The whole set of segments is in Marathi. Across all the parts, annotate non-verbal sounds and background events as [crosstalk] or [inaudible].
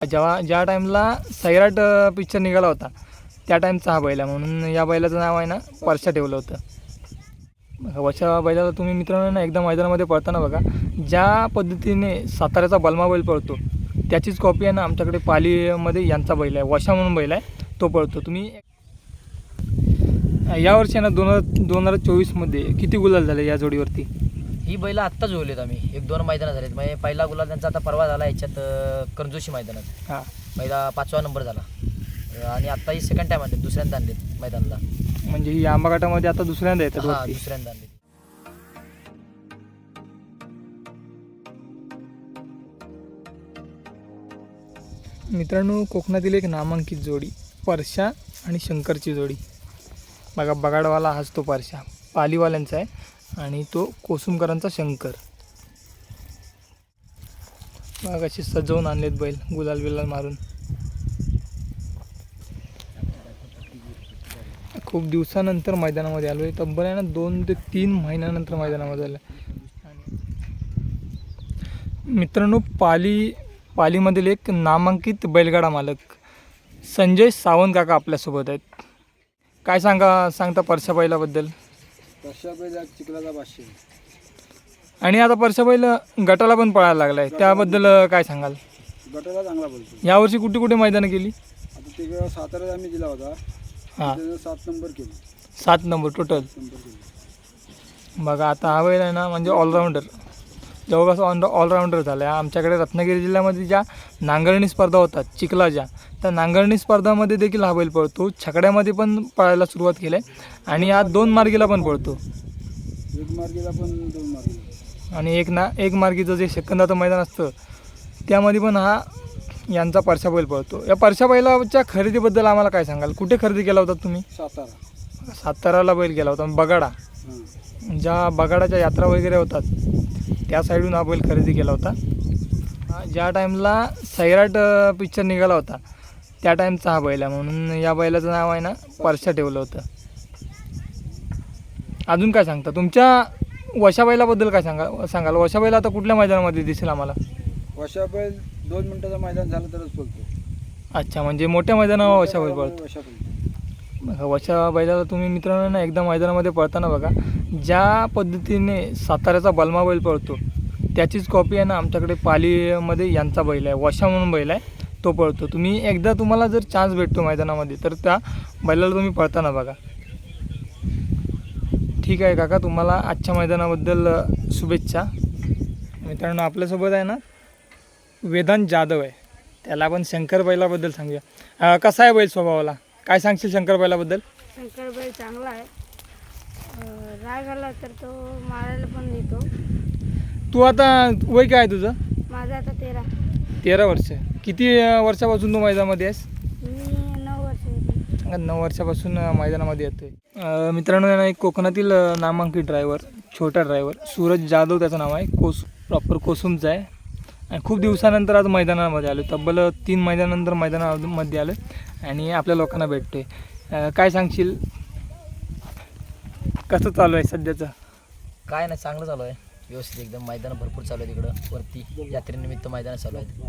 जेव्हा ज्या टाईमला सैराट पिक्चर निघाला होता त्या टाईमचा हा बैल आहे. म्हणून या बैलाचं नाव आहे ना परशा ठेवलं होतं. वशा बैलाला तुम्ही मित्रांनो ना एकदा मैदानामध्ये पळताना बघा ज्या पद्धतीने साताऱ्याचा बलमा बैल पळतो त्याचीच कॉपी आहे ना आमच्याकडे पालीमध्ये यांचा बैल आहे. वशा म्हणून बैल आहे तो पळतो. तुम्ही यावर्षी आहे ना दोन हजार दोन हजार चोवीसमध्ये किती गुलाल झाले या जोडीवरती? ही बैल आत्ता जोडलेत आम्ही. एक दोन मैदानं झालेत. म्हणजे पहिला गुलाल त्यांचा आता परवा झाला याच्यात करंजोशी मैदानात. हां. पहिला पाचवा नंबर झाला. आणि आता ही सेकंड टाइम आणले दुसऱ्यांदा आणलेत मैदानाला. म्हणजे ही आंबाघाटामध्ये आता दुसऱ्यांदा येतात हा वरती. दुसऱ्यांदा आणलेत. मित्रांनो कोकणातील एक नामांकित जोडी परशा आणि शंकरची जोडी. बघा बगाडवाला हाच तो परशा पालीवाल्यांचा आहे. आणि तो कोसुमकरांचा शंकर. बघा कशी सजवून आणलेत बैल गुलाल बिलाल मारून. खूप दिवसानंतर मैदानामध्ये आलो आहे तब्बल आहे ना दोन ते तीन महिन्यानंतर मैदानामध्ये आलं मित्रांनो पाली पालीमधील एक नामांकित बैलगाडा मालक संजय सावंत काका आपल्यासोबत आहेत. काय सांगा सांगता परशा चिखलाचा पाचशे. आणि आता परशा बैल गटाला पण पळायला लागलाय. त्याबद्दल काय सांगाल? गटाला चांगला बोलतो यावर्षी कुठे कुठे मैदानं केली? आता तिकडं साताऱ्यात आम्ही दिला होता हां. त्यानं सात नंबर केलं. सात नंबर टोटल नंबर केलं. बघा आता हा बैल आहे ना म्हणजे ऑलराऊंडर जवळपास ऑन ऑलराऊंडर झाला. आहे आमच्याकडे रत्नागिरी जिल्ह्यामध्ये ज्या नांगरणी स्पर्धा होतात चिखलाच्या त्या नांगरणी स्पर्धामध्ये देखील हा बैल पळतो. छकड्यामध्ये पण पळायला सुरुवात केली आहे. आणि हा दोन मार्गीला पण पळतो. एक मार्गीला पण दोन मार्गीला आणि एक ना एक मार्गीचं जे सेकंदाचं मैदान असतं त्यामध्ये पण हा यांचा परशा बैल पळतो. या परशा बैलाच्या खरेदीबद्दल आम्हाला काय सांगाल? कुठे खरेदी केला होता तुम्ही? सातारा. साताराला बैल गेला होता बगाडा. ज्या बगाडाच्या यात्रा वगैरे होतात त्या साईडून हा बैल खरेदी केला होता. ज्या टाईमला सैराट पिक्चर निघाला होता त्या टाईमचा हा बैल आहे. म्हणून या बैलाचं नाव आहे ना परशा ठेवलं होतं. अजून काय सांगता? तुमच्या वशा बैलाबद्दल काय सांगा सांगाल? वशा बैल आता कुठल्या मैदानामध्ये दिसेल आम्हाला? वशा बैल दोन मिनिटाचं मैदान झालं तरच बोलतो. अच्छा म्हणजे मोठ्या मैदानावर वशा बैल पळतो. वशा बोलतो वशा बैलाला तुम्ही मित्रांनो ना एकदा मैदानामध्ये पळताना बघा ज्या पद्धतीने साताऱ्याचा बलमा बैल पळतो त्याचीच कॉपी आहे ना आमच्याकडे पालीमध्ये यांचा बैल आहे वशा म्हणून बैल आहे तो पळतो. तुम्ही एकदा तुम्हाला जर चान्स भेटतो मैदानामध्ये तर त्या बैलाला तुम्ही पळताना बघा. ठीक आहे काका तुम्हाला आजच्या मैदानाबद्दल शुभेच्छा. मित्रांनो आपल्यासोबत आहे ना वेदांत जाधव आहे. त्याला आपण शंकर बैलाबद्दल सांगूया. कसा आहे बैल स्वभावाला? काय सांगशील शंकर बैलाबद्दल शंकरबाई चांगला आहे. अं, राग आला तर तो मारायला पण देतो तू आता वय काय आहे तुझं? माझा आता तेरा. तेरा वर्ष. किती अ, वर्षापासून तू मैदानामध्ये आहेस? मी नऊ वर्ष होती. नऊ वर्षापासून अ, मैदानामध्ये येतोय. अ, मित्रांनो यांना एक कोकणातील अ, नामांकित ड्रायव्हर छोटा ड्रायव्हर सूरज जाधव त्याचं नाव आहे. कोस प्रॉपर कोसुमचं आहे. आणि खूप दिवसानंतर आज मैदानामध्ये आलो. तब्बल तीन महिन्यानंतर मैदानामध्ये आलो आणि आपल्या लोकांना भेटतोय. आहे काय सांगशील? कसं चालू आहे सध्याचं? काय नाही चांगलं चालू आहे. व्यवस्थित एकदम मैदान भरपूर चालू आहे तिकडं. वरती यात्रेनिमित्त मैदान चालू आहेत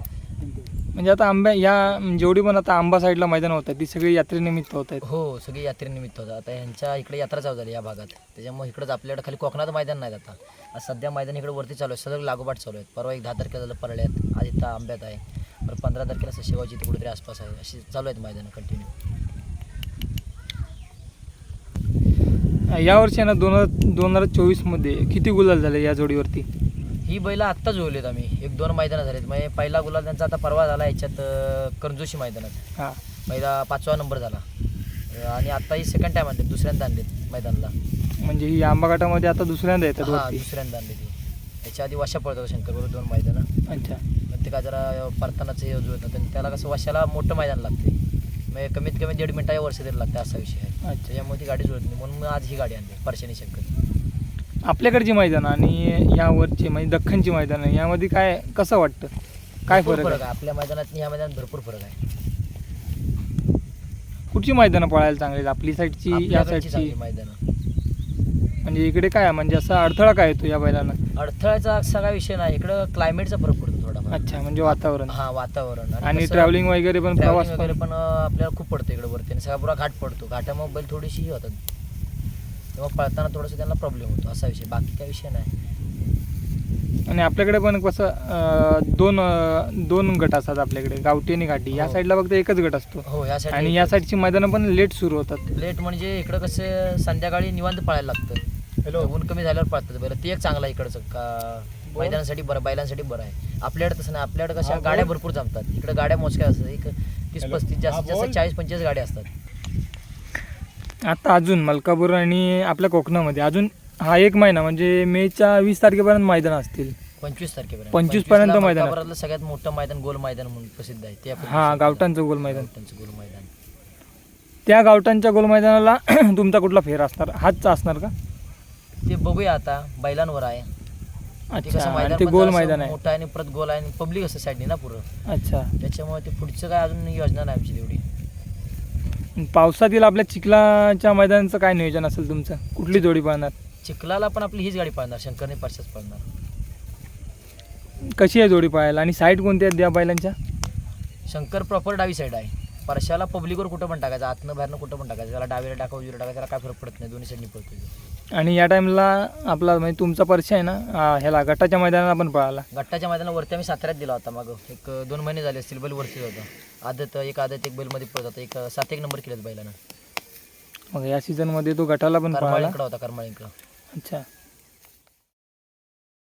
म्हणजे आता आंब्या या जेवढी पण आता आंबा साईडला मैदान होत आहेत ती सगळी यात्रेनिमित्त होत आहेत हो सगळी यात्रेनिमित्त होतं. आता यांच्या इकडे यात्रा चालू झाली या भागात. त्याच्यामुळे इकडंच आपल्याकडे खाली कोकणात मैदान नाही आता. आज सध्या मैदान इकडे वरती चालू आहे. सगळं लागोपाठ चालू आहेत. परवा एक दहा तारखेला झालं परळ्यात. आज इथं आंब्यात आहे. बरं पंधरा तारखेला सशेगावची इथे कुठेतरी आसपास आहे. अशी चालू आहेत मैदानं कंटिन्यू यावर्षी आहे ना दोन हजार दोन हजार चोवीसमध्ये किती गुलाल झाले या जोडीवरती? ही बैल आत्ता जोडलेत आम्ही. एक दोन मैदानं झालेत. म्हणजे पहिला गुलाल त्यांचा आता परवा झाला याच्यात करंजोशी मैदानात. हां. पहिला पाचवा नंबर झाला. आणि आता ही सेकंड टाइम आणले दुसऱ्यांदा आणलेत मैदानाला. म्हणजे ही आंबाघाटामध्ये आता दुसऱ्यांदा येतात हा वरती. दुसऱ्यांदा आणले ती याच्या आधी वशा होता शंकरगुरु दोन मैदानं. अच्छा. काय जरा परतानाचं हे जुळत नव्हतं त्याला कसं वशाला मोठं मैदान लागते म्हणजे कमीत कमी दीड मिनिटा वर्ष तरी लागते असा विषय आहे. अच्छा. त्याच्यामुळे ती गाडी जुळत नाही. म्हणून मग आज ही गाडी आणली परशानी शंकर. आपल्याकडची मैदानं आणि यावरची म्हणजे दख्खनची मैदानं यामध्ये काय कसं वाटतं? काय भरपूर फरक आहे? आपल्या मैदानात आणि ह्या मैदानात भरपूर फरक आहे. कुठची मैदानं पळायला चांगली आहेत? आपली साईडची या आपल्याकडची साईडची? चांगली मैदानं. म्हणजे इकडे काय आहे? म्हणजे असा अडथळा काय येतो या बैलांना? अडथळ्याचा सगळा विषय नाही. इकडं क्लायमेटचा फरक पडतो थोडाफार. अच्छा म्हणजे वातावरण. हा वातावरण. आणि कसं- ट्रॅव्हलिंग वगैरे पण प्रवास वगैरे पण अं, आपल्याला खूप पडतं इकडे वरती. आणि सगळा पुरा घाट पडतो. घाटामुळे बैल थोडीशी ही होतात. तेव्हा पळताना थोडंसं त्यांना प्रॉब्लेम होतो. असा विषय. बाकी काय विषय नाही. आणि आपल्याकडे पण कसं अं, दोन अं, दोन गट असतात आपल्याकडे. गावठी आणि घाटी. या हो. साईडला फक्त एकच गट असतो. हो या साईड आणि या साईडची मैदानं पण लेट सुरू होतात. लेट म्हणजे इकडं कसं संध्याकाळी निवांत पळायला लागतं. ऊन कमी झाल्यावर पळतात. बैल ते एक चांगलं इकडचं. का मैदानासाठी बरं बैलांसाठी बरं आहे. आपल्याकडे तसं नाही. आपल्याकडे कशा गाड्या भरपूर जमतात. इकडे गाड्या मोजक्या असतात. एक तीस पस्तीस जास्तीत जास्त चाळीस पंचेचाळीस गाड्या असतात. आता अजून मलकापूर आणि आपल्या कोकणामध्ये अजून हा एक महिना म्हणजे मेच्या वीस तारखेपर्यंत मैदान असतील. पंचवीस तारखेपर्यंत. 25 पर्यंत 25 ला मैदान. मलकापुरातलं सगळ्यात मोठं मैदान गोल मैदान म्हणून प्रसिद्ध आहे. ते आपण हा गावठांचं गोल मैदान. गावठाणचं गोल मैदान. त्या गावठांच्या गोल मैदानाला [clears throat] तुमचा कुठला फेर असणार? हाच असणार का? ते बघूया आता बैलांवर आहे. ते अच्छा कसं आणि मैदान ते पण गोल जरासं मैदान आहे. मोठं आहे आणि परत गोल आहे आणि पब्लिक असतं साईडने ना पुरं. अच्छा. त्याच्यामुळे ते पुढचं काय अजून योजना नाही आमची तेवढी. पावसातील आपल्या चिखलाच्या मैदानाचं काय नियोजन असेल तुमचं? कुठली जोडी पाहणार? चिखलाला पण आपली हीच गाडी पाळणार शंकरने परशाच पाळणार कशी आहे जोडी पाहायला? आणि साईड कोणत्या आहेत त्या बैलांच्या? शंकर प्रॉपर डावी साईड आहे. परशाला पब्लिकवर कुठं पण टाकायचं आतनं बाहेरनं कुठं पण टाकायचं त्याला डावीला टाका उजवीला टाकायचं त्याला काय फरक पडत नाही दोन्ही साईडनी पडतो. आणि या टाईमला आपला म्हणजे तुमचा परिचय आहे ना ह्याला गटाच्या मैदानाला पण पळाला. गट्टाच्या मैदानावरती आम्ही साताऱ्यात दिला होता मग. एक दोन महिने झाले असतील बैल वरतीच होता. आदत एक आदत एक बैलमध्ये पळत होता. एक सात एक नंबर केलेत बैलानं. मग या सीझनमध्ये तो गटाला पण पळाला. करमाळीकडं होता करमाळीकडं अच्छा.